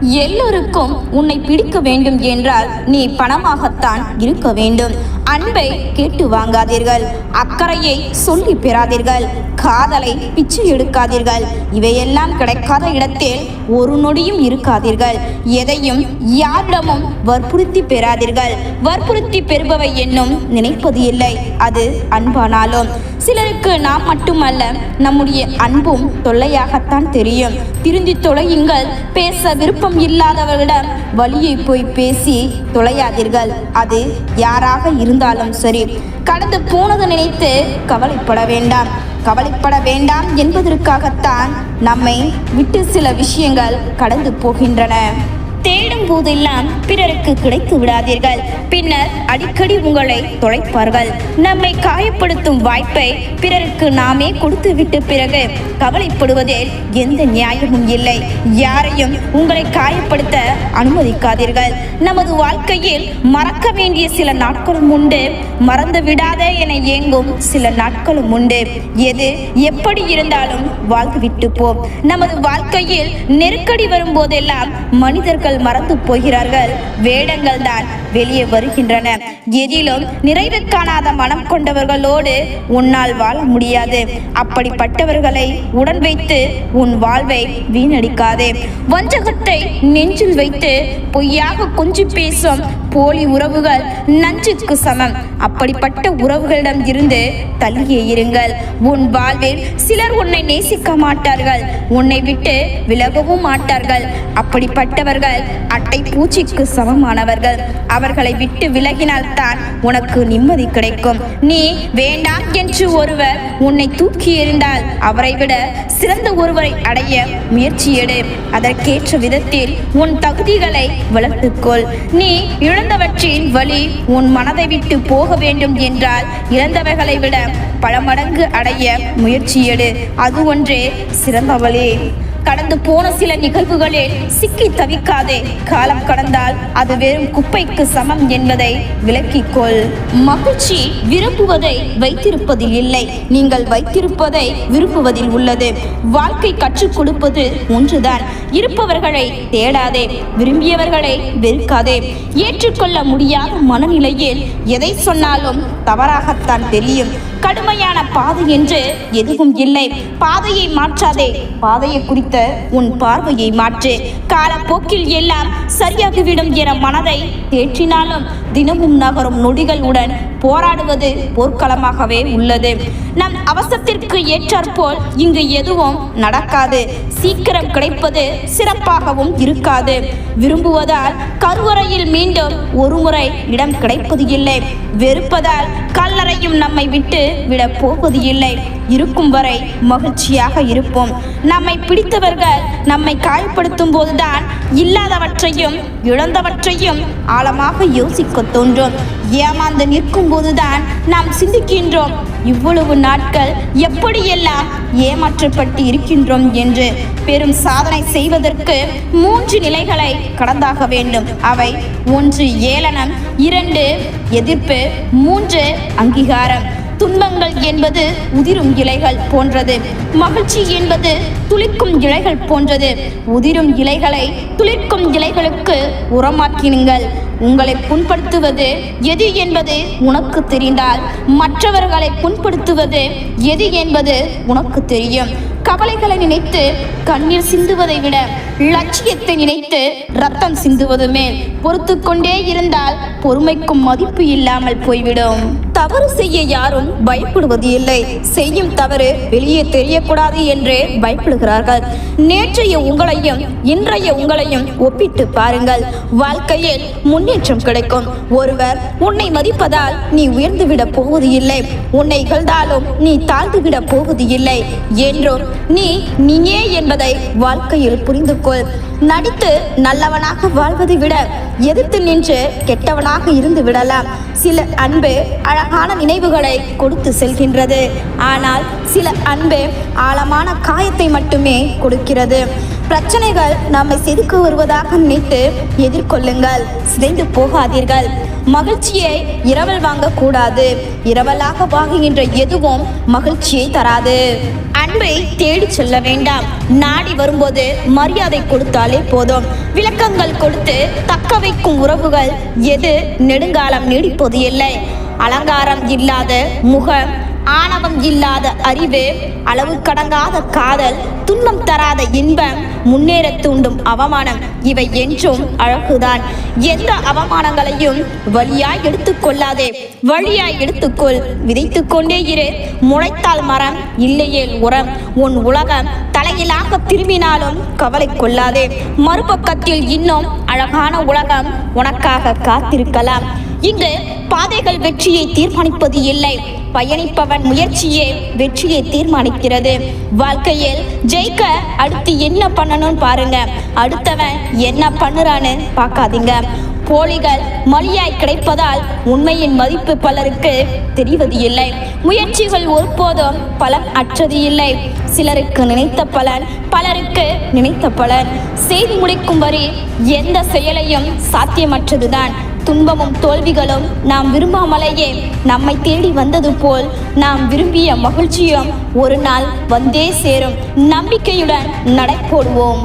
எல்லோருக்கும் உன்னை பிடிக்க வேண்டும் என்றால் நீ பணமாகத்தான் இருக்க வேண்டும். அன்பை கேட்டு வாங்காதீர்கள் அக்கறையை சொல்லி பெறாதீர்கள் காதலை பிச்சு எடுக்காதீர்கள். இவையெல்லாம் கிடைக்காத இடத்தில் ஒரு நொடியும் இருக்காதீர்கள். எதையும் யாரிடமும் வற்புறுத்தி பெறாதீர்கள். வற்புறுத்தி பெறுபவை என்னும் நினைப்பது இல்லை அது அன்பானாலும். சிலருக்கு நாம் மட்டுமல்ல நம்முடைய அன்பும் தொல்லையாகத்தான் தெரியும். திருந்தி தொலையுங்கள் பேச விருப்பம் இல்லாதவர்களிடம் வழியை போய் பேசி தொலையாதீர்கள். அது யாராக இருந்தாலும் சரி. கடந்து போனது நினைத்து கவலைப்பட வேண்டாம். கவலைப்பட வேண்டாம் என்பதற்காகத்தான் நம்மை விட்டு சில விஷயங்கள் கடந்து போகின்றன. தேடும் போதெல்லாம் பிறருக்கு கிடைத்து விடாதீர்கள். பின்னர் அடிக்கடி உங்களை தொலைப்பார்கள். நம்மை காயப்படுத்தும் வாய்ப்பை பிறருக்கு நாமே கொடுத்து விட்டு பிறகு கவலைப்படுவதில் எந்த நியாயமும் இல்லை. யாரையும் உங்களை காயப்படுத்த அனுமதிக்காதீர்கள். நமது வாழ்க்கையில் மறக்க வேண்டிய சில நாட்களும் உண்டு. மறந்து விடாத என ஏங்கும் சில நாட்களும் உண்டு. எது எப்படி இருந்தாலும் வாழ்ந்துவிட்டு போம் நமது வாழ்க்கையில் நெருக்கடி வரும்போதெல்லாம் மனிதர்கள் மறந்து போகிறார்கள். வேடங்கள் தான் வெளியே வருகின்றன. எதிலும் நிறைவு காணாத மனம் கொண்டவர்களோடு உன்னால் வாழ முடியாது. அப்படிப்பட்டவர்களை உடன் வைத்து உன் வாழ்வை வீணடிக்காதே. வஞ்சகத்தை நெஞ்சில் வைத்து பொய்யாக கொஞ்சி பேசும் போலி உறவுகள் நஞ்சுக்கு சமம். அப்படிப்பட்ட உறவுகளிடம் இருந்து தள்ளியே இருங்கள். உன் வாழ்வில் சிலர் உன்னை நேசிக்க மாட்டார்கள். உன்னை விட்டு விலகவும் மாட்டார்கள். அப்படிப்பட்டவர்கள் அட்டை பூச்சிக்கு சமமானவர்கள். அவர்களை விட்டு விலகினால்தான் உனக்கு நிம்மதி கிடைக்கும். நீ வேண்டாம் என்று ஒருவர் உன்னை தூக்கி எறிந்தால் அவரை விட சிறந்த ஒருவரை அடைய முயற்சி எடு. அதற்கேற்ற விதத்தில் உன் தகுதிகளை வளர்த்துக்கொள். நீ இழந்தவற்றின் வழி உன் மனதை விட்டு போக வேண்டும் என்றால் இழந்தவைகளை விட பல மடங்கு அடைய முயற்சி எடு. அது ஒன்றே சிறந்த வழி. கடந்து போன சில நிகழ்வுகளில் சிக்கி தவிக்காதே. காலம் கடந்தால் அது வெறும் குப்பைக்கு சமம் என்பதை விளக்கிக்கொள். மகிழ்ச்சி விரும்புவதை வைத்திருப்பதில் இல்லை. நீங்கள் வைத்திருப்பதை விரும்புவதில் உள்ளது. வாழ்க்கை கற்றுக் கொடுப்பது ஒன்றுதான். இருப்பவர்களை தேடாதே விரும்பியவர்களை வெறுக்காதே. ஏற்றுக்கொள்ள முடியாத மனநிலையில் எதை சொன்னாலும் தவறாகத்தான் தெரியும். கடுமையான பாதை என்று எதுவும் இல்லை. பாதையை மாற்றாதே. பாதையை குறித்த உன் பார்வையை மாற்று. காலப்போக்கில் எல்லாம் சரியாகிவிடும் என மனதை தேற்றினாலும் தினமும் நகரும் நொடிகளுடன் போராடுவது போர்க்களமாகவே உள்ளது. நம் அவசரத்திற்கு ஏற்றாற்போல் இங்கு எதுவும் நடக்காது. சீக்கிரம் கிடைப்பது சிறப்பாகவும் இருக்காது. விரும்புவதால் கருவறையில் மீண்டும் ஒருமுறை இடம் கிடைப்பது இல்லை வெறுப்பதால் கல்லறையும் நம்மை விட்டு விட போவது இல்லை இருக்கும் வரை மகிழ்ச்சியாக இருப்போம். நம்மை பிடித்தவர்கள் நம்மை காயப்படுத்தும் போதுதான் இல்லாதவற்றையும் இழந்தவற்றையும் ஆழமாக யோசிக்க தோன்றும். ஏமாந்து நிற்கும் போதுதான் நாம் சிந்திக்கின்றோம். இவ்வளவு நாட்கள் எப்படியெல்லாம் ஏமாற்றப்பட்டு இருக்கின்றோம் என்று பெரும் சாதனை செய்வதற்கு மூன்று நிலைகளை கடந்தாக வேண்டும். அவை ஒன்று ஏளனம் இரண்டு எதிர்ப்பு மூன்று அங்கீகாரம். துன்பங்கள் என்பது உதிரும் இலைகள் போன்றது. மகிழ்ச்சி என்பது துளிக்கும் இலைகள் போன்றது. உதிரும் இலைகளை துளிர்க்கும் இலைகளுக்கு உரமாக்கினுங்கள். உங்களை புண்படுத்துவது எது என்பது உனக்கு தெரிந்தால் மற்றவர்களை புண்படுத்துவது எது என்பது உனக்கு தெரியும். கவலைகளை நினைத்து கண்ணீர் சிந்துவதை விட லட்சியத்தை நினைத்து ரத்தம் சிந்துவது மேல். பொறுத்து கொண்டே இருந்தால் பொறுமைக்கும் மதிப்பு இல்லாமல் போய்விடும். தவறு செய்ய யாரும் பயப்படுவது இல்லை. செய்யும் தவறு வெளியே தெரியக்கூடாது என்று பயப்படுகிறார்கள். நேற்றைய உங்களையும் இன்றைய உங்களையும் ஒப்பிட்டு பாருங்கள். வாழ்க்கையில் முன் முன்னேற்றம் கிடைக்கும். ஒருவர் உன்னை மதிப்பதால் நீ உயர்ந்துவிட போவது இல்லை உன்னை இகழ்ந்தாலும் நீ தாழ்ந்துவிட போவது இல்லை என்றும் நீ நீயே என்பதை வாழ்க்கையில் புரிந்து கொள் நடித்து நல்லவனாக வாழ்வதை விட எதிர்த்து நின்று கெட்டவனாக இருந்து விடலாம். சில அன்பு அழகான நினைவுகளை கொடுத்து செல்கின்றது. ஆனால் சில அன்பு ஆழமான காயத்தை மட்டுமே கொடுக்கிறது. பிரச்சனைகள் நம்மை செதுக்க வருவதாக நினைத்து எதிர்கொள்ளுங்கள். சிதைந்து போகாதீர்கள். மகிழ்ச்சியை இரவல் வாங்கக்கூடாது. இரவலாக வாங்குகின்ற எதுவும் மகிழ்ச்சியை தராது. அன்பை தேடி செல்ல வேண்டாம். நாடி வரும்போது மரியாதை கொடுத்தாலே போதும். விளக்கங்கள் கொடுத்து தக்க வைக்கும் உறவுகள் எது நெடுங்காலம் நீடிப்பது இல்லை. அலங்காரம் இல்லாத முகம் ஆணவம் இல்லாத அறிவு அளவு கடங்காத காதல் துன்பம் தராத இன்பம் முன்னேற தூண்டும் அவமானம் இவை என்றும் அழகுதான். எந்த அவமானங்களையும் வழியாய் எடுத்துக்கொள்ளாதே வழியாய் எடுத்துக்கொள் விதைத்து கொண்டே இரு. முளைத்தால் மரம் இல்லையேல் உரம். உன் உலகம் தலையிலாக திரும்பினாலும் கவலை கொள்ளாதே. மறுபக்கத்தில் இன்னும் அழகான உலகம் உனக்காக காத்திருக்கலாம். இங்கு பாதைகள் வெற்றியை தீர்மானிப்பது இல்லை. பயணிப்பவன் முயற்சியே வெற்றியை தீர்மானிக்கிறது. வாழ்க்கையில் ஜெயிக்க அடுத்து என்ன பண்ணணும்னு பாருங்க. அடுத்தவன் என்ன பண்ணுறான்னு பார்க்காதீங்க. போலிகள் மலியாய் கிடைப்பதால் உண்மையின் மதிப்பு பலருக்கு தெரிவது இல்லை. முயற்சிகள் ஒருபோதும் பலன் அற்றது இல்லை. சிலருக்கு நினைத்த பலன் பலருக்கு நினைத்த பலன். செய்து முடிக்கும் வரை எந்த செயலையும் சாத்தியமற்றதுதான். துன்பமும் தோல்விகளும் நாம் விரும்பாமலேயே நம்மை தேடி வந்தது போல் நாம் விரும்பிய மகிழ்ச்சியும் ஒரு நாள் வந்தே சேரும். நம்பிக்கையுடன் நடைபோடுவோம்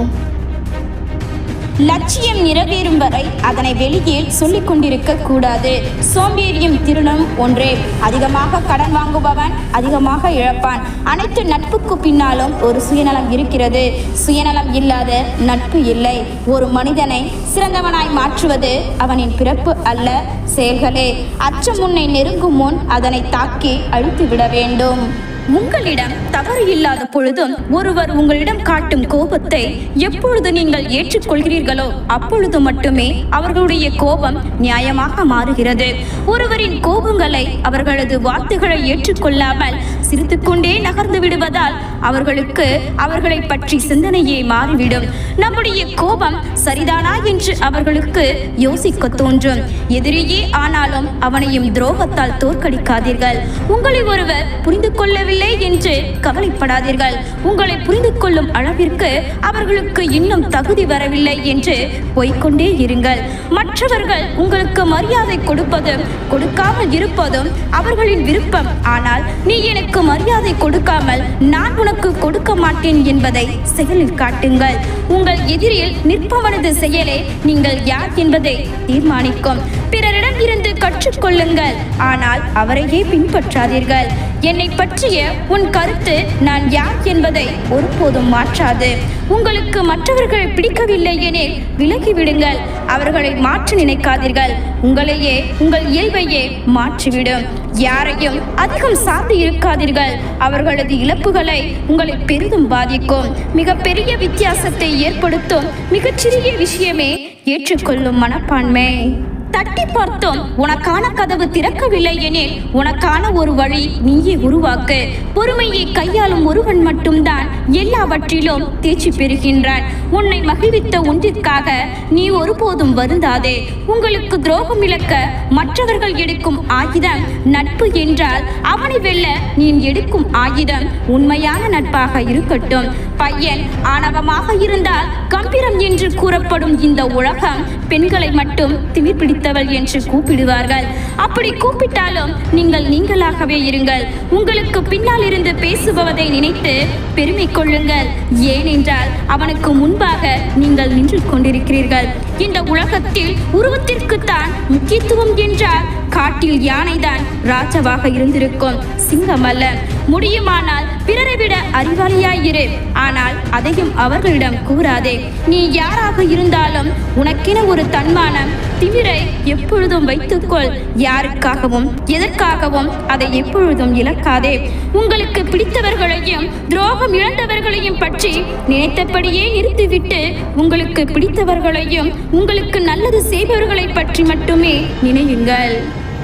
லட்சியம் நிறைவேறும் வரை அதனை வெளியே சொல்லிக் கொண்டிருக்க கூடாது. சோம்பேறியும் திருணும் ஒன்றே. அதிகமாக கடன் வாங்குபவன் அதிகமாக இழப்பான். அனைத்து நட்புக்கு பின்னாலும் ஒரு சுயநலம் இருக்கிறது. சுயநலம் இல்லாத நட்பு இல்லை. ஒரு மனிதனை சிறந்தவனாய் மாற்றுவது அவனின் பிறப்பு அல்ல செயல்களே. அச்சம் உன்னை நெருங்கும் முன் அதனை தாக்கி அழித்து விட வேண்டும். உங்களிடம் தவறு இல்லாத பொழுதும் ஒருவர் உங்களிடம் காட்டும் கோபத்தை எப்பொழுது நீங்கள் ஏற்றுக்கொள்கிறீர்களோ அப்பொழுது மட்டுமே அவர்களுடைய கோபம் நியாயமாக மாறுகிறது. ஒருவரின் கோபங்களை அவர்களது வார்த்தைகளை ஏற்றுக்கொள்ளாமல் சிரித்துக்கொண்டே நகர்ந்து விடுவதால் அவர்களுக்கு அவர்களை பற்றி சிந்தனையே மாறிவிடும். நம்முடைய கோபம் சரிதானா என்று அவர்களுக்கு யோசிக்க தோன்றும். எதிரியே ஆனாலும் அவனையும் துரோகத்தால் தோற்கடிக்காதீர்கள். உங்களை ஒருவர் புரிந்து கொள்ளவில்லை என்று கவலைப்படாதீர்கள். உங்களை புரிந்து கொள்ளும் அளவிற்கு அவர்களுக்கு இன்னும் தகுதி வரவில்லை என்று போய்க்கொண்டே இருங்கள். மற்றவர்கள் உங்களுக்கு மரியாதை கொடுப்பதும் கொடுக்காமல் இருப்பதும் அவர்களின் விருப்பம். ஆனால் நீ எனக்கு மரியாதை கொடுக்காமல் நான் உனக்கு கொடுக்க மாட்டேன் என்பதை செயலில் காட்டுங்கள். உங்கள் எதிரில் நிற்பவனது செயலே நீங்கள் யார் என்பதை தீர்மானிக்கும். பிறரிடம் இருந்து கற்றுக்கொள்ளுங்கள். ஆனால் அவரையே பின்பற்றாதீர்கள். என்னை பற்றிய உன் கருத்து நான் யார் என்பதை ஒருபோதும் மாற்றாது. உங்களுக்கு மற்றவர்கள் பிடிக்கவில்லை எனில் விலகிவிடுங்கள். அவர்களை மாற்ற நினைக்காதீர்கள். உங்களையே உங்கள் இயல்பையே மாற்றிவிடும். யாரையும் அதிகம் சார்ந்து இருக்காதீர்கள் அவர்களது இழப்புகளை உங்களை பெரிதும் பாதிக்கும். மிகப்பெரிய வித்தியாசத்தை ஏற்படுத்தும். மிகச்சிறிய விஷயமே ஏற்றுக்கொள்ளும் மனப்பான்மை. தட்டி பார்த்தோம். உனக்கான கதவு திறக்கவில்லை எனில் உனக்கான ஒரு வழி நீயே உருவாக்கு. பொறுமையை கையாளும் ஒருவன் மட்டும்தான் எல்லாவற்றிலும் தேர்ச்சி பெறுகின்றான் உன்னை மகிழ்வித்த ஒன்றிற்காக நீ ஒருபோதும் வருந்தாதே. உங்களுக்கு துரோகம் இழக்க மற்றவர்கள் எடுக்கும் ஆயுதம் நட்பு என்றால் அவனை வெல்ல நீ எடுக்கும் ஆயுதம் உண்மையான நட்பாக இருக்கட்டும். பையன் ஆணவமாக இருந்தால் கம்பீரம் என்று கூறப்படும் இந்த உலகம் பெண்களை மட்டும் திமிர் பிடித்தவள் என்று கூப்பிடுவார்கள். அப்படி கூப்பிட்டாலும் நீங்கள் நீங்களாகவே இருங்கள். உங்களுக்கு பின்னால் இருந்து பேசுபவதை நினைத்து பெருமை கொள்ளுங்கள். ஏனென்றால் அவனுக்கு முன்பாக நீங்கள் நின்று கொண்டிருக்கிறீர்கள். இந்த உலகத்தில் உருவத்திற்குத்தான் முக்கியத்துவம் என்றால் காட்டில் யானைதான் ராஜாவாக இருந்திருக்கும். சிங்கம் அல்ல முடியுமானால் பிறரை விட அறிவாளியாயிரு ஆனால் அதையும் அவர்களிடம் கூறாதே. நீ யாராக இருந்தாலும் உனக்கென ஒரு தன்மானம் திமிரை எப்பொழுதும் வைத்துக்கொள். யாருக்காகவும் எதற்காகவும் அதை எப்பொழுதும் இழக்காதே. உங்களுக்கு பிடித்தவர்களையும் துரோகம் இழந்தவர்களையும் பற்றி நினைத்தபடியே நிறுத்திவிட்டு உங்களுக்கு பிடித்தவர்களையும் உங்களுக்கு நல்லது செய்பவர்களை பற்றி மட்டுமே நினையுங்கள்.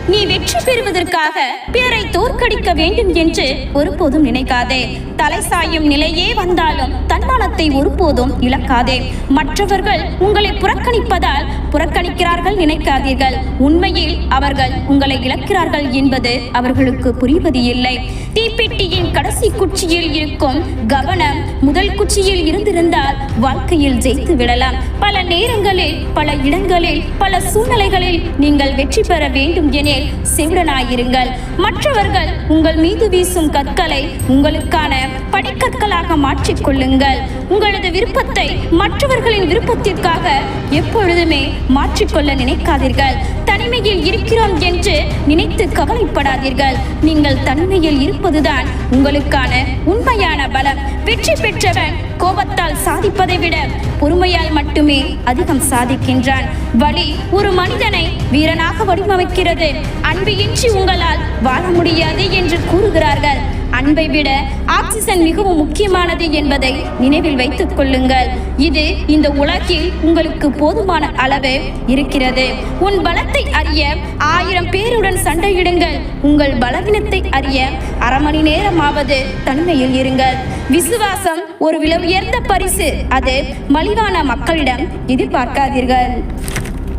நீ வெற்றி பெறுவதற்காக பிறரை தோற்கடிக்க வேண்டும் என்று ஒருபோதும் நினைக்காதே. தலை சாயும் நிலையே வந்தாலும் தன்மானத்தை ஒருபோதும் இழக்காதே. மற்றவர்கள் உங்களை புறக்கணிப்பதால் புறக்கணிக்கிறார்கள் நினைக்காதீர்கள். உண்மையில் அவர்கள் உங்களை இழக்கிறார்கள் என்பது அவர்களுக்கு புரிவது இல்லை. தீப்பெட்டியின் கடைசி குச்சியில் இருக்கும் கவனம் முதல் குச்சியில் இருந்திருந்தால் வாழ்க்கையில் ஜெயித்து விடலாம். பல நேரங்களில் பல இடங்களில் பல சூழ்நிலைகளில் நீங்கள் வெற்றி பெற வேண்டும் எனில் செவிடனாயிருங்கள். மற்றவர்கள் உங்கள் மீது வீசும் கற்களை உங்களுக்கான படிக்கற்களாக மாற்றிக்கொள்ளுங்கள். உங்களது விருப்பத்தை மற்றவர்களின் விருப்பத்திற்காக எப்பொழுதுமே மாற்றிக்கொள்ள நினைக்காதீர்கள். தனிமையில் இருக்கிறோம் என்று நினைத்து கவலைப்படாதீர்கள். நீங்கள் தனிமையில் இருப்பதுதான் உங்களுக்கான உண்மையான பலம். வெற்றி பெற்றவன் கோபத்தால் சாதிப்பதை விட பொறுமையால் மட்டுமே அதிகம் சாதிக்கின்றான். வழி ஒரு மனிதனை வீரனாக வடிவமைக்கிறது. அன்பு இன்றி உங்களால் வாழ முடியாது என்று கூறுகிறார்கள். அன்பை விட ஆக்சிஜன் மிகவும் முக்கியமானது என்பதை நினைவில் வைத்துக் கொள்ளுங்கள். இது இந்த உலகில் உங்களுக்கு போதுமான அளவு இருக்கிறது. உன் பலத்தை அறிய ஆயிரம் பேருடன் சண்டையிடுங்கள். உங்கள் பலவீனத்தை அறிய அரை மணி நேரமாவது தனிமையில் இருங்கள். விசுவாசம் ஒரு விலை உயர்ந்த பரிசு. அது மலிவான மக்களிடம் எதிர்பார்க்காதீர்கள்.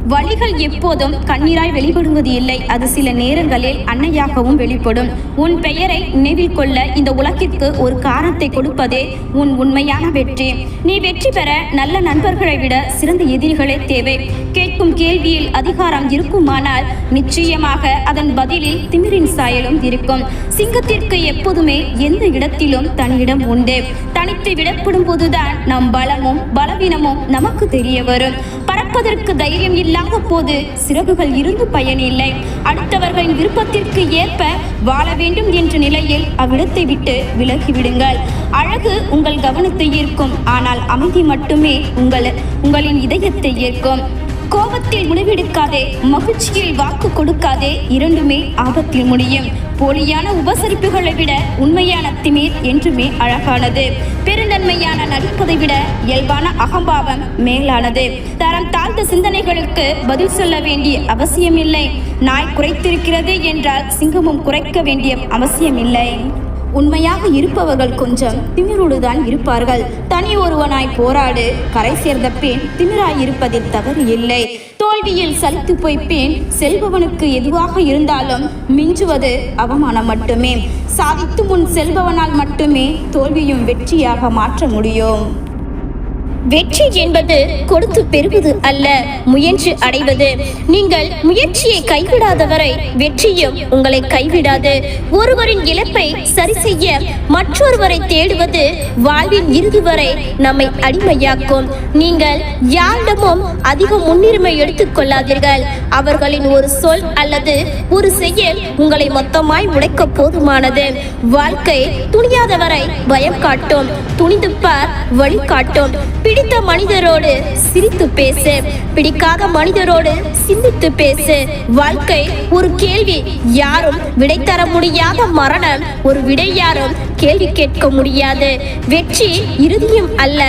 வழிகள் எப்போதும் கண்ணீராய் வெளிப்படுவது இல்லை. அது சில நேரங்களில் அன்னையாகவும் வெளிப்படும். உன் பெயரை நினைவில் கொள்ள இந்த உலகிற்கு ஒரு காரணத்தை கொடுப்பதே உன் உண்மையான வெற்றி. நீ வெற்றி பெற நல்ல நண்பர்களை விட சிறந்த எதிரிகளே தேவை. கேட்கும் கேள்வியில் அதிகாரம் இருக்குமானால் நிச்சயமாக அதன் பதிலில் திமிரின் சாயலும் இருக்கும். சிங்கத்திற்கு எப்போதுமே எந்த இடத்திலும் தனியிடம் உண்டு. தனித்து விடப்படும் போதுதான் நம் பலமும் பலவீனமும் நமக்கு தெரிய வரும். நடப்பதற்கு தைரியம் இல்லாத போது சிறகுகள் இருந்து பயனில்லை. அடுத்தவர்களின் விருப்பத்திற்கு ஏற்ப வாழ வேண்டும் என்ற நிலையில் அவ்விடத்தை விட்டு விலகிவிடுங்கள். அழகு உங்கள் கவனத்தை ஈர்க்கும் ஆனால் அமைதி மட்டுமே உங்கள் உங்களின் இதயத்தை ஈர்க்கும். கோபத்தில் முடிவெடுக்காதே மகிழ்ச்சியில் வாக்கு கொடுக்காதே இரண்டுமே ஆபத்தில் முடியும். போலியான உபசரிப்புகளை விட உண்மையான திமிர் என்றுமே அழகானது. பெருந்தன்மையான நடிப்பதை விட இயல்பான அகம்பாவம் மேலானது. தரம் தாழ்ந்த சிந்தனைகளுக்கு பதில் சொல்ல வேண்டிய அவசியமில்லை. நாய் குறைத்திருக்கிறது என்றால் சிங்கமும் குறைக்க வேண்டிய அவசியமில்லை. உண்மையாக இருப்பவர்கள் கொஞ்சம் திமிரோடுதான் இருப்பார்கள். தனி ஒருவனாய் போராடு கரை சேர்ந்த பெண் திமிராய் இருப்பதில் தவறு இல்லை. தோல்வியில் சலித்து போய் பெண் செல்பவனுக்கு எதுவாக இருந்தாலும் மிஞ்சுவது அவமானம் மட்டுமே. சாதித்து முன் செல்பவனால் மட்டுமே தோல்வியும் வெற்றியாக மாற்ற முடியும். வெற்றி என்பது கொடுத்து பெறுவது அல்ல முயன்று அடைவது. நீங்கள் முயற்சியை கைவிடாதவரை வெற்றியும் உங்களை கைவிடாது. ஒருவரின் இழப்பை சரி செய்ய மற்றொருவரை தேடுவது வாழ்வின் இறுதி வரை நம்மை அடிமையாக்கும். நீங்கள் யாரிடமும் அதிக முன்னுரிமை எடுத்துக் கொள்ளாதீர்கள். அவர்களின் ஒரு சொல் அல்லது ஒரு செயல் உங்களை மொத்தமாய் உடைக்க போதுமானது. வாழ்க்கை துணியாதவரை பயம் காட்டும் துணிந்து பார் வழி காட்டும். பிடித்த மனிதரோடு சிரித்து பேசு பிடிக்காத மனிதரோடு சிந்தித்து பேசு வாழ்க்கை ஒரு கேள்வி. யாரும் விடை தர முடியாத மரணம் ஒரு விடை யாரும் கேள்வி கேட்க முடியாது. வெற்றி இறுதியும் அல்ல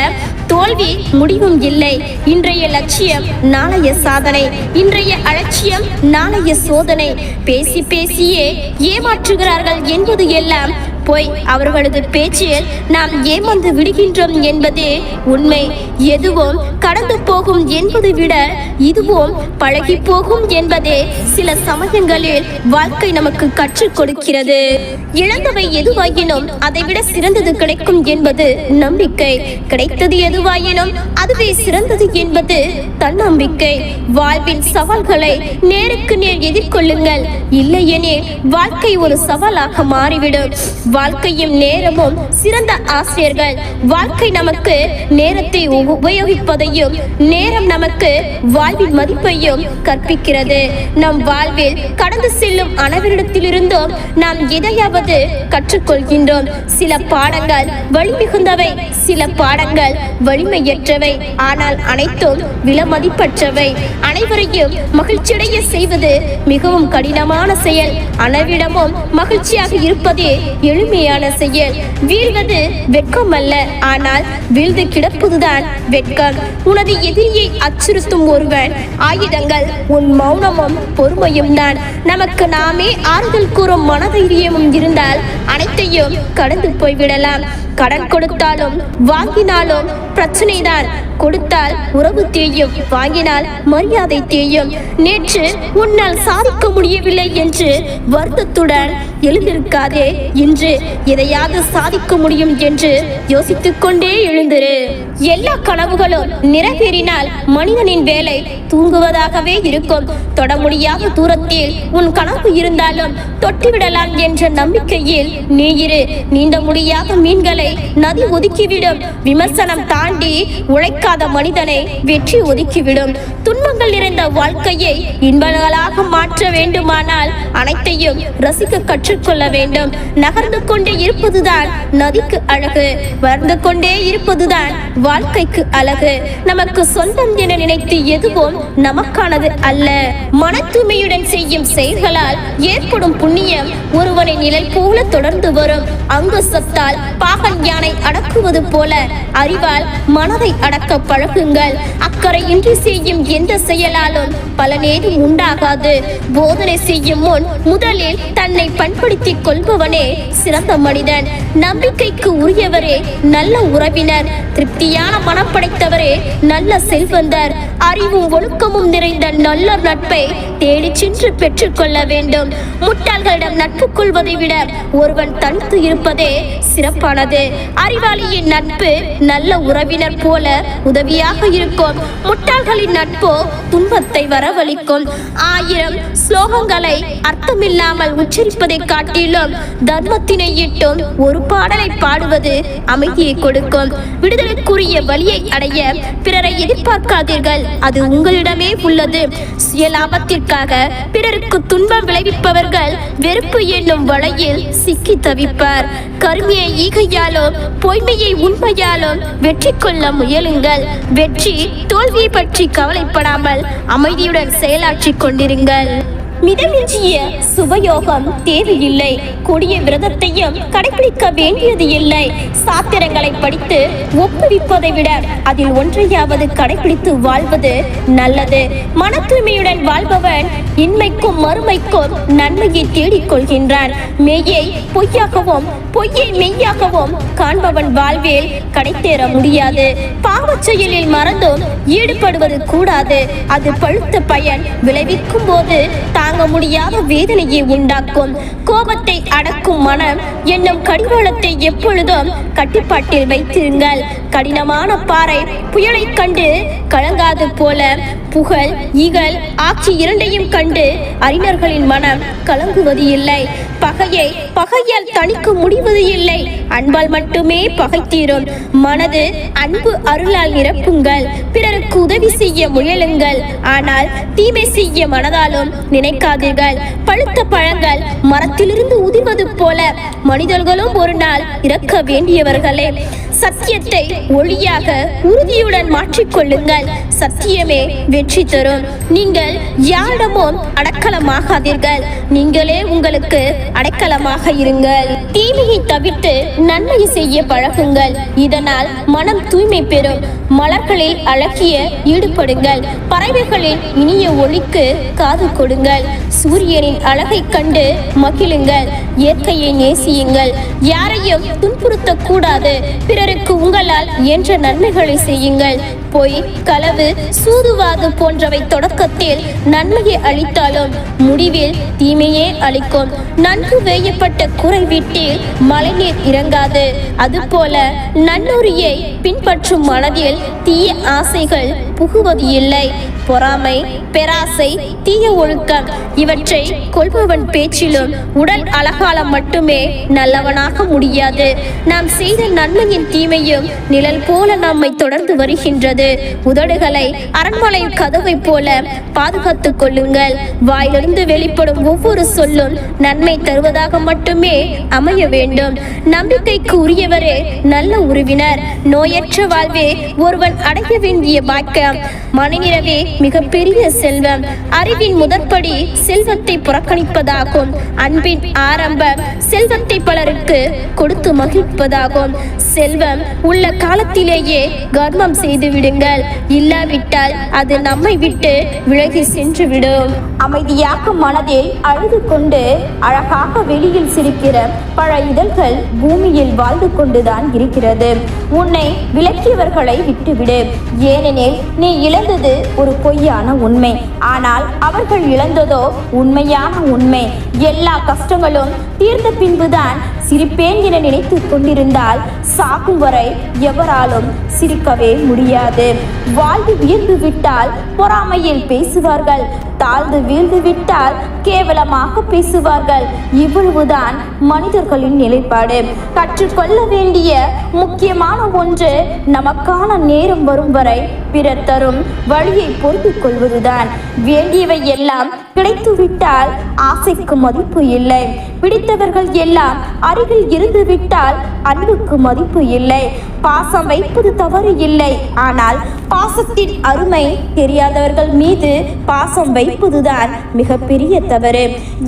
தோல்வி முடிவும் இல்லை. இன்றைய லட்சியம் நாளைய சாதனை இன்றைய அலட்சியம் நாளைய சோதனை. பேசி பேசியே ஏமாற்றுகிறார்கள் என்பது எல்லாம் போய் அவர்களது பேச்சில் நாம் ஏமாந்து விடுகின்றோம் என்பதே உண்மை. எதுவும் கடந்து போகும் என்பதை விட இதுவும் பழகி போகும் என்பதே சில சமயங்களில் வாழ்க்கை நமக்கு கற்றுக் கொடுக்கிறது. இழந்தவை எதுவாயினும் அதைவிட சிறந்தது கிடைக்கும் என்பது நம்பிக்கை. கிடைத்தது எதுவாயினும் அதுவே சிறந்தது என்பது தன்னம்பிக்கை. வாழ்வின் சவால்களை நேருக்கு நேர் எதிர்கொள்ளுங்கள். இல்லையெனில் வாழ்க்கை ஒரு சவாலாக மாறிவிடும். வாழ்க்கையும் நேரமும் சிறந்த ஆசிரியர்கள். வாழ்க்கை நமக்கு நேரத்தை உபயோகிப்பதையும் நேரம் நமக்கு வாழ்வின் மதிப்பையும் கற்பிக்கிறது. நம் வாழ்வில் கடந்து செல்லும் அனைவரிடத்திலிருந்தும் நாம் எதையாவது கற்றுக்கொள்கின்றோம். சில பாடங்கள் வலிமிகுந்தவை சில பாடங்கள் வலிமையற்றவை. ஆனால் அனைத்தும் விலமதிப்பற்றவை. அனைவரையும் மகிழ்ச்சியடைய செய்வது மிகவும் கடினமான செயல். அனைவரிடமும் மகிழ்ச்சியாக இருப்பதே பெருமையான செயல். வீழ்வது வெட்கம் அல்ல ஆனால் வீழ்ந்து கிடப்பதுதான் வெட்கம். உனது எதிரியை அச்சுறுத்தும் ஒருவன். ஆயுதங்கள் உன் மௌனமும் பொறுமையும் தான். நமக்கு நாமே ஆறுதல் கூறும் மனதைரியமும் இருந்தால் அனைத்தையும் கடந்து போய்விடலாம். கடன் கொடுத்தாலும் வாங்கினாலும் பிரச்சனைதான். கொடுத்தால் உறவு தேயும். வாங்கினால் மரியாதை தேயும். நேற்று உன்னால் சாதிக்க முடியவில்லை என்று வருத்தத்துடன் எழுந்திருக்காதே இன்று எதையாவது சாதிக்க முடியும் என்று யோசித்துக் கொண்டே எழுந்திரு. எல்லா கனவுகளும் நிறைவேறினால் மனிதனின் வேலை தூங்குவதாகவே இருக்கும். தொட முடியாத தூரத்தில் உன் கனவு இருந்தாலும் தொட்டிவிடலாம் என்ற நம்பிக்கையில் நீ இரு. நீந்த முடியாத மீன்களை நதி ஒதுக்கிவிடும். விமர்சனம் தாண்டி உழைக்காத மனிதனை வெற்றி ஒதுக்கிவிடும். துன்பங்கள் நிறைந்த வாழ்க்கையை இன்பங்களாக மாற்ற வேண்டுமானால் அனைத்தையும் ரசிக்க கற்று கற்றுக்கொள்ள வேண்டும். நகர்ந்து கொண்டே இருப்பதுதான் நதிக்கு அழகு. வளர்ந்து கொண்டே இருப்பதுதான் வாழ்க்கைக்கு அழகு. நமக்கு சொந்தம் என நினைத்து எதுவும் நமக்கானது அல்ல. மன தூய்மையுடன் செய்யும் செயல்களால் ஏற்படும் புண்ணியம் ஒருவனை நிழல் போல தொடர்ந்து வரும். அங்கு சத்தால் பாகல் யானை அடக்குவது போல அறிவால் மனதை அடக்க பழகுங்கள். அக்கறையின்றி செய்யும் எந்த செயலாலும் பலனேதும் உண்டாகாது. போதனை செய்யும் முன் முதலில் தன்னை பண்படுத்திக் கொள்பவனே சிறந்த மனிதன். நம்பிக்கைக்கு உரியவரே நல்ல உறவினர். திருப்தியான மனம் படைத்தவரே நல்ல செல்வந்தர். அறிவும் ஒழுக்கமும் நிறைந்த நல்ல நட்பை தேடி சென்று பெற்றுக்கொள்ள வேண்டும். முட்டாள்களிடம் நட்பு கொள்வதை விட ஒருவன் தனித்து இருப்பதே சிறப்பானது. அறிவாளியின் நட்பு நல்ல உறவினர் போல உதவியாக இருக்கும். முட்டாள்களின் நட்போ துன்பத்தை வரவழைக்கும். ஆயிரம் ஸ்லோகங்களை அர்த்தமில்லாமல் உச்சரிப்பதை காட்டிலும் தர்மத்தினை இட்டும் ஒரு பாடலை பாடுவது அமைதியை கொடுக்கும். விடுதலைக்குரிய வழியை அடைய பிறரை எதிர்பார்க்காதீர்கள். அது உங்களிடமே உள்ளது. சுய லாபத்திற்காக பிறருக்கு துன்பம் விளைவிப்பவர்கள் வெறுப்பு என்னும் வலையில் சிக்கி தவிப்பார். கருமையை ஈகையாலும் பொய்மையை உண்மையாலும் வெற்றி கொள்ள முயலுங்கள். வெற்றி தோல்வியை பற்றி கவலைப்படாமல் அமைதியுடன் செயலாற்றிக் கொண்டிருங்கள். மிதமிஞ்சிய சுபயோகம் தேவையில்லை. கொடிய விரதத்தையும் கடைபிடிக்க வேண்டியது இல்லை சாத்திரங்களை படித்து ஒப்புவிப்பதை விட அதில் ஒன்றையாவது கடைபிடித்து வாழ்வது நல்லது. மன தூய்மையுடன் வாழ்பவன் இன்மைக்கும் மறுமைக்கும் நன்மையை தேடிக்கொள்கின்றான் மெய்யை பொய்யாகவும் பொய்யை மெய்யாகவும் காண்பவன் வாழ்வில் கடைத்தேற முடியாது. பாவச் செயலில் மறந்தும் ஈடுபடுவது கூடாது. அது பழுத்த பயன் விளைவிக்கும் போது தாங்க முடியாத வேதனையை உண்டாக்கும். கோபத்தை அடக்கும் மனம் என்னும் கடிவாளத்தை எப்பொழுதும் கட்டுப்பாட்டில் வைத்திருங்கள். கடினமான பாறை புயலை கண்டு கலங்காது போல புகழ் இகழ் ஆட்சி இரண்டையும் கண்டு அறிஞர்களின் மனம் கலங்குவது இல்லை. பகையை பகையால் தணிக்க முடிவது இல்லை. அன்பால் மட்டுமே பகை தீரும் மனது அன்பு அருளால் நிரப்புங்கள். பிறருக்கு உதவி செய்ய முயலுங்கள். ஆனால் தீமை செய்ய மனதாலும் நினைக்காதீர்கள். பழுத்த பழங்கள் மரத்திலிருந்து உதிர்வது போல மனிதர்களும் ஒரு நாள் இறக்க வேண்டியவர்களே. சத்தியத்தை ஒளியாக உறுதியுடன் மாற்றிக்கொள்ளுங்கள். சத்தியமே வெற்றி தரும். நீங்கள் யாரிடமும் அடக்கலமாகாதீர்கள். நீங்களே உங்களுக்கு அடைக்கலமாக இருங்கள். தீமையை தவிர்த்து நன்மை செய்ய பழகுங்கள். இதனால் மனம் தூய்மை பெறும். மலர்களில் அழகிய ஈடுபடுங்கள். பறவைகளின் இனிய ஒளிக்கு காது கொடுங்கள். சூரியனின் அழகை கண்டு மகிழுங்கள். இயற்கையை நேசியுங்கள். யாரையும் துன்புறுத்தக்கூடாது. பிறருக்கு உங்களால் என்ற நன்மைகளை செய்யுங்கள். பொய் களவு சூதுவாது போன்றவை தொடக்கத்தில் நன்மையை அளித்தாலும் முடிவில் தீமையே அளிக்கும். நன்கு வேயப்பட்ட குறை வீட்டில் மழைநீர் இறங்காது. அதுபோல நன்னூரியை பின்பற்றும் மனதில் தீய ஆசைகள் புகுவது இல்லை. பொறாமை பெராசை தீய ஒழுக்கம் இவற்றை கொள்பவன் பேச்சிலும் உடல் அழகால மட்டுமே நல்லவனாக முடியாது. நாம் செய்த நன்மையின் தீமையும் நிழல் போல நம்மை தொடர்ந்து வருகின்றது. உதடுகளை அரண்மனை கதவை போல பாதுகாத்துக் கொள்ளுங்கள். வாயிலிருந்து வெளிப்படும் ஒவ்வொரு சொல்லும் நன்மை தருவதாக மட்டுமே அமைய வேண்டும். நம்பிக்கைக்கு உரியவரே நல்ல உறவினர். நோயற்ற வாழ்வே ஒருவன் அடைய வேண்டிய பாக்கியம். மனநிறவே மிகப்பெரிய செல்வம். அறிவின் முதற்படி செல்வத்தை புறக்கணிப்பதாகும். அன்பின் ஆரம்பம் செல்வத்தை பலருக்கு கொடுத்து மகிழ்ப்பதாகும் செல்வம் உள்ள காலத்திலேயே கர்மம் செய்துவிடும் விடுங்கள் இல்லாவிட்டால் அது நம்மை விட்டு விலகி சென்று விடும் அமைதியாக மனதில் அழுது கொண்டு அழகாக வெளியில் சிரிக்கிற பல இதழ்கள் பூமியில் வாழ்ந்து கொண்டுதான் இருக்கிறது. உன்னை விலக்கியவர்களை விட்டுவிடு. ஏனெனில் நீ இழந்தது ஒரு பொய்யான உண்மை. ஆனால் அவர்கள் இழந்ததோ உண்மையான உண்மை. எல்லா கஷ்டங்களும் தீர்ந்த பின்புதான் சிரிப்பேன் என நினைத்து கொண்டிருந்தால் சாகும் வரை எவராலும் சிரிக்கவே முடியாது. வாழ்வு உயர்ந்து விட்டால் பொறாமையில் பேசுவார்கள். தாழ்ந்து வீழ்ந்து விட்டால் கேவலமாக பேசுவார்கள். இவ்வளவுதான் மனிதர்களின் நிலைப்பாடு. கற்றுக்கொள்ள வேண்டிய முக்கியமான ஒன்று நமக்கான நேரம் வரும் வரை பிறர் தரும் வழியை பொறுத்து கொள்வதுதான். வேண்டியவை எல்லாம் கிடைத்துவிட்டால் ஆசைக்கு மதிப்பு இல்லை. பிடித்தவர்கள் எல்லாம் அருகில் இருந்து விட்டால் அன்புக்கு மதிப்பு இல்லை. பாசம் வைப்பது தவறு இல்லை. ஆனால் பாசத்தின் அருமை தெரியாதவர்கள் மீது பாசம் வைப்பதுதான் மிகப்பெரிய தவறு.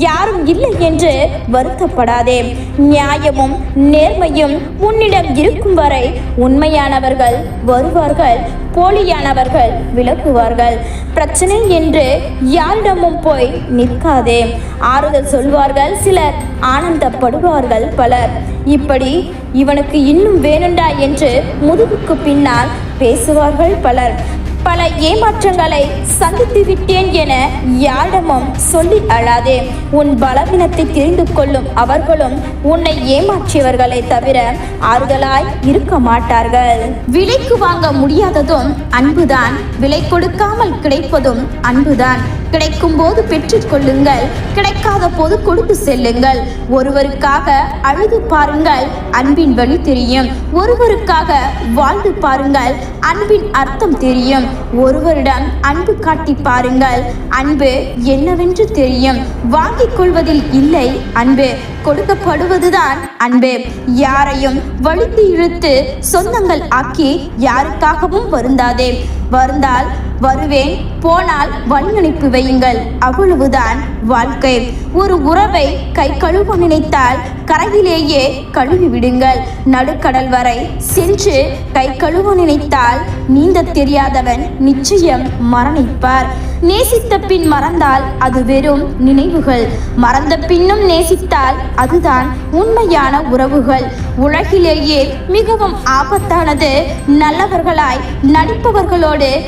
யாரும் இல்லை என்று வருத்தப்படாதே. நியாயமும் நேர்மையும் உன்னிடம் இருக்கும் வரை உண்மையானவர்கள் வருவார்கள். போலியானவர்கள் விளக்குவார்கள். பிரச்சனை என்று யாரிடமும் போய் நிற்காதே. ஆறுதல் சொல்வார்கள் சிலர் ஆனந்தப்படுவார்கள் பலர். இப்படி இவனுக்கு இன்னும் வேணுண்டா என்று முதுகுக்கு பின்னால் பேசுவார்கள் பலர். பல ஏமாற்றங்களை சந்தித்து விட்டேன் என யாரிடமும் சொல்லி அழாதே. உன் பலவீனத்தை தெரிந்து கொள்ளும் அவர்களும் உன்னை ஏமாற்றியவர்களை தவிர ஆறுதலாய் இருக்க மாட்டார்கள். விலைக்கு வாங்க முடியாததும் அன்புதான். விலை கொடுக்காமல் கிடைப்பதும் அன்புதான். கிடைக்கும் போது பெற்றுக் கொள்ளுங்கள். கிடைக்காத போது கொடுத்து செல்லுங்கள். ஒருவருக்காக அழுது பாருங்கள். அன்பின் வழி தெரியும். ஒருவருக்காக வாழ்ந்து பாருங்கள். அன்பின் அர்த்தம் தெரியும். ஒருவரிடம் அன்பு காட்டி பாருங்கள். அன்பு என்னவென்று தெரியும். வாங்கிக் கொள்வதில் இல்லை. அன்பு கொடுக்கப்படுவதுதான் அன்பு. யாரையும் வலித்து இழுத்து சொந்தங்கள் ஆக்கி யாருக்காகவும் வருந்தாதே. வருந்தால் வருவேன். போனால் வழியனுப்பி வையுங்கள். அவ்வளவுதான் வாழ்க்கை. ஒரு உறவை கை கழுவ நினைத்தால் கரையிலேயே கழுவி விடுங்கள். நடுக்கடல் வரை சென்று கை கழுவ நினைத்தால் நீந்த தெரியாதவன் நிச்சயம் மரணிப்பார். நேசித்த பின் மறந்தால் அது வெறும் நினைவுகள். மறந்த பின்னும் நேசித்தால் அதுதான் உண்மையான உறவுகள். உலகிலேயே மிகவும் ஆபத்தானது. நல்லவர்களாய் நடிப்பவர்களோடு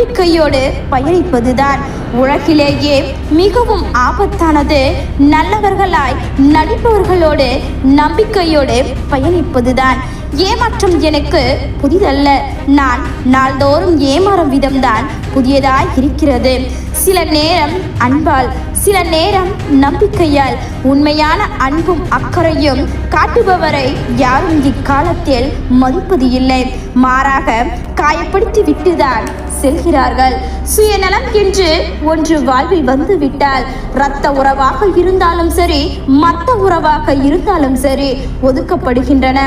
நம்பிக்கையோடு பயணிப்பதுதான். உலகிலேயே மிகவும் ஆபத்தானது. நல்லவர்களாய் நடிப்பவர்களோடு நம்பிக்கையோடு பயணிப்பதுதான். ஏமாற்றம் எனக்கு புதிதல்ல. நான் நாள்தோறும் ஏமாறும் விதம்தான் புதியதாய் இருக்கிறது சில நேரம் அன்பால் சில நேரம் நம்பிக்கையால் உண்மையான அன்பும் அக்கறையும் காட்டுபவரை யாரும் இக்காலத்தில் மதிப்பது இல்லை மாறாக காயப்படுத்தி விட்டுதான் செல்கிறார்கள். சுயநலம் என்று ஒன்று வாழ்வில் வந்து விட்டால் இரத்த உறவாக இருந்தாலும் சரி மத்த உறவாக இருந்தாலும் சரி ஒதுக்கப்படுகின்றன.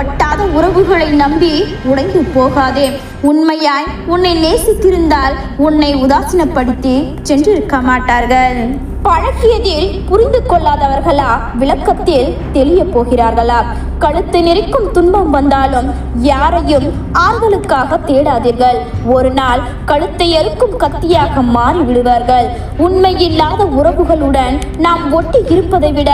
ஒட்டாத உறவுகளை நம்பி உடைந்து போகாதே. உண்மையாய் உன்னை நேசித்திருந்தால் உன்னை உதாசீனப்படுத்தி சென்றிருக்க மாட்டார்கள். பழகியதில் புரிந்து கொள்ளாதவர்களா? விளக்கத்தில் தெளிய போகிறார்களா? கழுத்து நெரிக்கும் துன்பம் வந்தாலும் யாரையும் ஆறுதலுக்காக தேடாதீர்கள். ஒரு நாள் கழுத்தை அறுக்கும் கத்தியாக மாறி விடுவார்கள் உண்மையில்லாத உறவுகளுடன் நாம் ஒட்டி இருப்பதை விட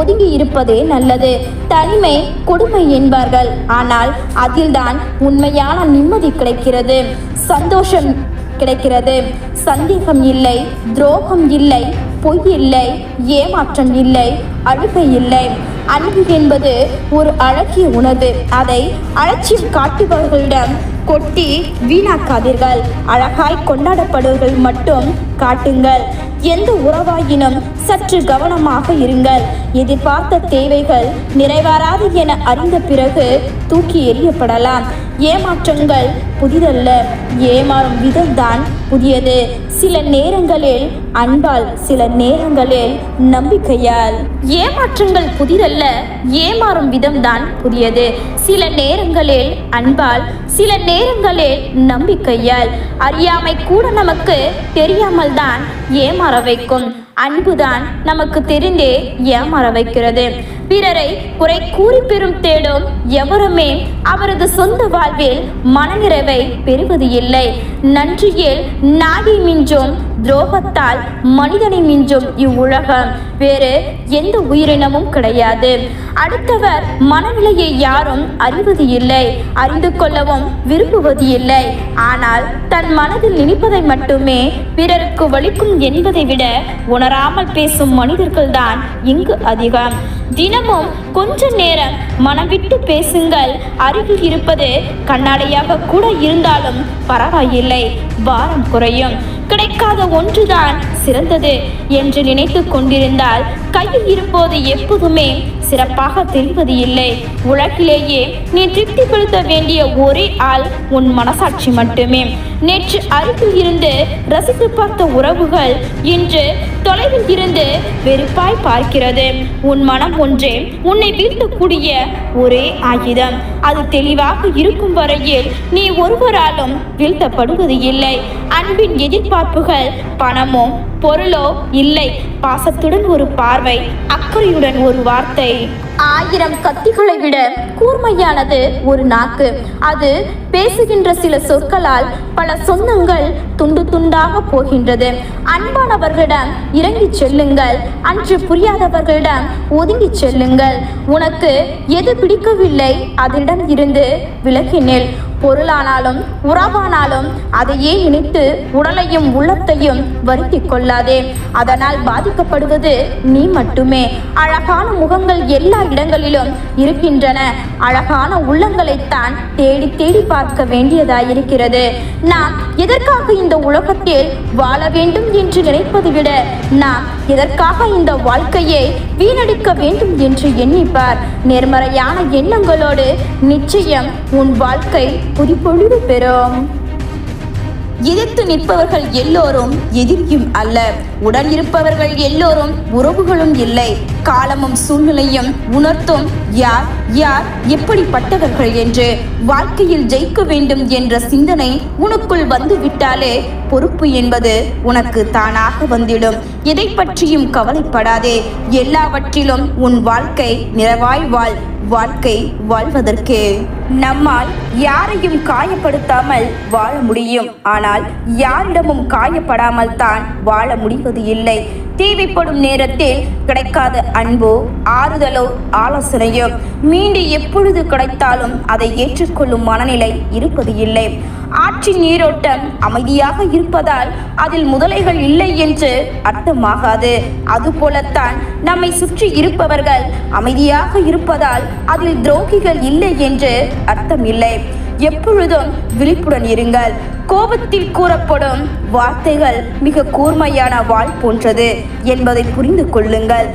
ஒதுங்கி இருப்பதே நல்லது. தனிமை கொடுமை என்பார்கள். ஆனால் அதில்தான் உண்மையான நிம்மதி கிடைக்கிறது. சந்தோஷம் கிடைக்கிறது. சந்தேகம் இல்லை துரோகம் இல்லை பொய் இல்லை ஏமாற்றம் இல்லை அழுகை இல்லை. அன்பு என்பது ஒரு அழகிய உணர்வு அதை அலட்சியம் காட்டுபவர்களிடம் கொட்டி வீணாக்காதீர்கள். அழகாய் கொண்டாடப்படுவர்கள் மட்டும் காட்டுங்கள். எந்த உறவாயினும் சற்று கவனமாக இருங்கள். எதிர்பார்த்த தேவைகள் நிறைவேறாது என அறிந்த பிறகு தூக்கி எறியப்படலாம். ஏமாற்றங்கள் புதிதல்ல. ஏமாறும் விதம்தான் புதியது. சில நேரங்களில் அன்பால் சில நேரங்களில் நம்பிக்கையால். ஏமாற்றங்கள் புதிதல்ல. ஏமாறும் விதம்தான் புதியது. சில நேரங்களில் அன்பால் சில நேரங்களில் நம்பிக்கையால் அறியாமை கூட நமக்கு தெரியாமல் தான் ஏமாற வைக்கும். அன்புதான் நமக்கு தெரிந்தே ஏமாற வைக்கிறது. பிறரை குறை கூறி பெறும் தேடும் எவருமே அவரது சொந்த வாழ்வில் மனநிறைவை பெறுவது இல்லை. நன்றியில் நாடி மிஞ்சும் துரோகத்தால் மனிதனை மிஞ்சும் இவ்வுலகம். வேறு எந்த உயிரினமும் கிடையாது. அடுத்தவர் மனநிலையை யாரும் அறிவது இல்லை. அறிந்து கொள்ளவும் விரும்புவது இல்லை. ஆனால் தன் மனதில் நினைப்பதை மட்டுமே பிறருக்கு வலிக்கும் என்பதை விட உணராமல் பேசும் மனிதர்கள்தான் இங்கு அதிகம். தினமும் கொஞ்ச நேரம் மனம் விட்டு பேசுங்கள். அருகில் இருப்பது கண்ணாடியாக கூட இருந்தாலும் பரவாயில்லை. பாரம் குறையும். கிடைக்காத ஒன்றுதான். சிறந்தது என்று நினைத்து கொண்டிருந்தால் கையில் இருப்போது எப்போதுமே சிறப்பாக தெரிவது இல்லை உலகிலேயே நீ திருப்திப்படுத்த வேண்டிய ஒரே ஆள் உன் மனசாட்சி மட்டுமே. நேற்று அருகில் இருந்து ரசித்து பார்த்த உறவுகள் இன்று தொலைவில் இருந்து வெறுப்பாய் பார்க்கிறது. உன் மனம் ஒன்றே உன்னை வீழ்த்தக்கூடிய ஒரே ஆயுதம். அது தெளிவாக இருக்கும் வரையில் நீ ஒருவராலும் வீழ்த்தப்படுவது இல்லை அன்பின் எதிர்பார்ப்புகள் பணமும் பொருளோ இல்லை. பாசத்துடன் ஒரு பார்வை அக்கறையுடன் ஒரு வார்த்தை. ஆயிரம் கத்திகளை விட கூர்மையானது ஒரு நாக்கு. அது பேசுகின்ற சில சொற்களால் பல சொந்தங்கள் துண்டு துண்டாக போகின்றது. அன்பானவர்களிடம் இறங்கிச் செல்லுங்கள். அன்று புரியாதவர்களிடம் ஒதுங்கிச் செல்லுங்கள். உனக்கு எது பிடிக்கவில்லை அதனிடம் இருந்து விலகினேல் பொருளானாலும் உறவானாலும் அதையே இணைத்து உடலையும் உள்ளத்தையும் வருத்தி கொள்ளாதே. அதனால் பாதிக்கப்படுவது நீ மட்டுமே. அழகான முகங்கள் எல்லா இடங்களிலும் இருக்கின்றன. அழகான உள்ளங்களைத்தான் தேடி தேடி பார்க்க வேண்டியதாயிருக்கிறது. நாம் எதற்காக இந்த உலகத்தில் வாழ வேண்டும் என்று நினைப்பதை விட நாம் எதற்காக இந்த வாழ்க்கையை வீணடிக்க வேண்டும் என்று எண்ணிப்பார். நேர்மறையான எண்ணங்களோடு நிச்சயம் உன் வாழ்க்கை பொறிப்பொழிவு பெறும். எதிர்த்து நிற்பவர்கள் எல்லோரும் எதிரியும் அல்ல. உடன் இருப்பவர்கள் எல்லோரும் உறவுகளும் இல்லை. காலமும் சூழ்நிலையும் உணர்த்தும் யார் யார் எப்படிப்பட்டவர்கள் என்று வாழ்க்கையில் ஜெயிக்க வேண்டும் என்ற சிந்தனை உனக்குள் வந்து விட்டாலே பொறுப்பு என்பது உனக்கு தானாக வந்திடும். எதை பற்றியும் கவலைப்படாதே. எல்லாவற்றிலும் உன் வாழ்க்கை நிறைவாய் வாழ். வாழ்க்கை வாழ்வதற்கு. நம்மால் யாரையும் காயப்படுத்தாமல் வாழ முடியும். ஆனால் யாரிடமும் காயப்படாமல் தான் வாழ முடிவது இல்லை. தேவைப்படும் நேரத்தில் கிடைக்காத அன்போ ஆறுதலோ ஆலோசனையோ மீண்டு எப்பொழுது கிடைத்தாலும் அதை ஏற்றுக்கொள்ளும் மனநிலை இருப்பது இல்லை. ஆற்றின் நீரோட்டம் அமைதியாக இருப்பதால் அதில் முதலைகள் இல்லை என்று அர்த்தமாகாது. அதுபோலத்தான் நம்மை சுற்றி இருப்பவர்கள் அமைதியாக இருப்பதால் அதில் துரோகிகள் இல்லை என்று அர்த்தம் இல்லை எப்பொழுதும் விழிப்புடன் இருங்கள். கோபத்தில் கூறப்படும் வார்த்தைகள் மிக கூர்மையான வாழ் போன்றது என்பதை புரிந்து கொள்ளுங்கள்.